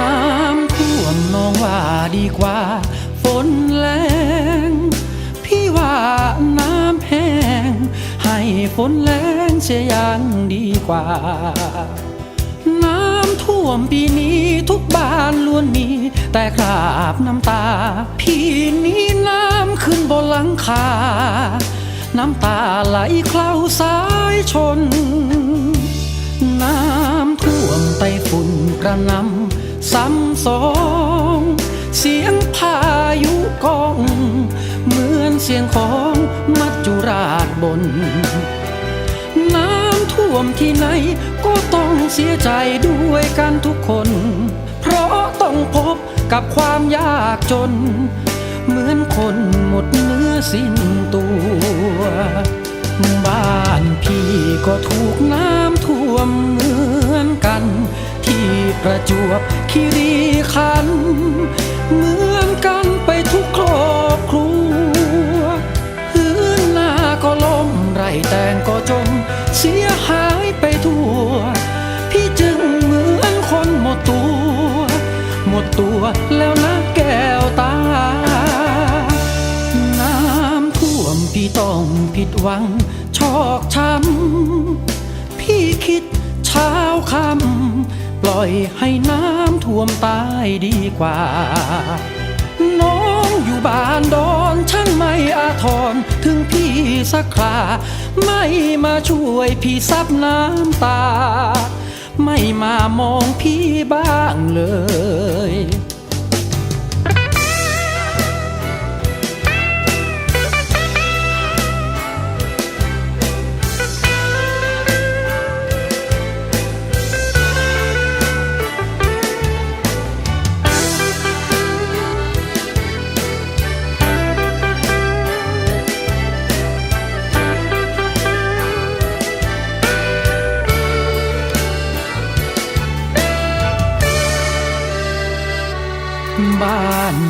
น้ำท่วมน้องว่าดีกว่า ฝนแรงพี่ว่าน้ำแห้ง ให้ฝนแรงเสียยังดีกว่า น้ำท่วมปีนี้ทุกบ้านล้วนมี แต่คราบน้ำตา พี่นี้น้ำขึ้นบนหลังคา น้ำตาไหลเคล้าสายชน น้ำท่วมไต้ฝุ่นกระนำ ซ้ำสอง เสียงพายุกอง เหมือนเสียงของมัจจุราชบน น้ำท่วมที่ไหนก็ต้องเสียใจด้วยกันทุกคน เพราะต้องพบกับความยากจน เหมือนคนหมดเนื้อสิ้นตัว บ้านพี่ก็ถูกน้ำท่วมเหมือนกัน ประจวบคีรีขันเหมือนกันไปทุกครอบครัวพื้นนาก็ล้มไรแตงก็จม เสียหายไปทั่ว พี่จึงเหมือนคนหมดตัว หมดตัวแล้วนะแก้วตา น้ำท่วมพี่ต้องผิดหวัง ชอกช้ำพี่คิดเช้าคำ ปล่อยให้น้ำท่วมตายดีกว่า น้องอยู่บ้านดอนช่างไม่อาทรถึงพี่สักครา ไม่มาช่วยพี่ซับน้ำตา ไม่มามองพี่บ้างเลย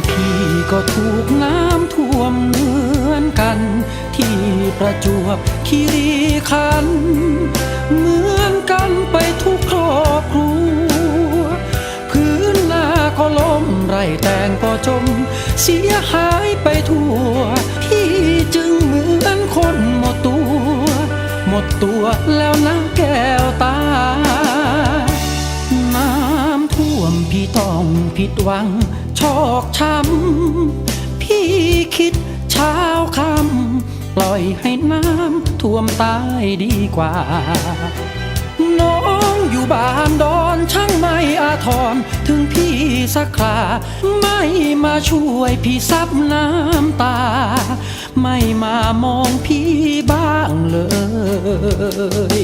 พี่ก็ถูกน้ำท่วมเหมือนกัน ที่ประจวบคีรีขัน เหมือนกันไปทุกครอบครัว พื้นนาก็ล้มไรแตงก็จม เสียหายไปทั่ว พี่จึงเหมือนคนหมดตัว หมดตัวแล้วนะแก้วตาน้ำท่วมพี่ต้องผิดหวัง ชอกช้ำ พี่คิดเช้าคำปล่อยให้น้ำท่วมตายดีกว่า น้องอยู่บ้านดอนช่างไม่อาทร ถึงพี่สักคราไม่มาช่วยพี่ซับน้ำตา ไม่มามองพี่บ้างเลย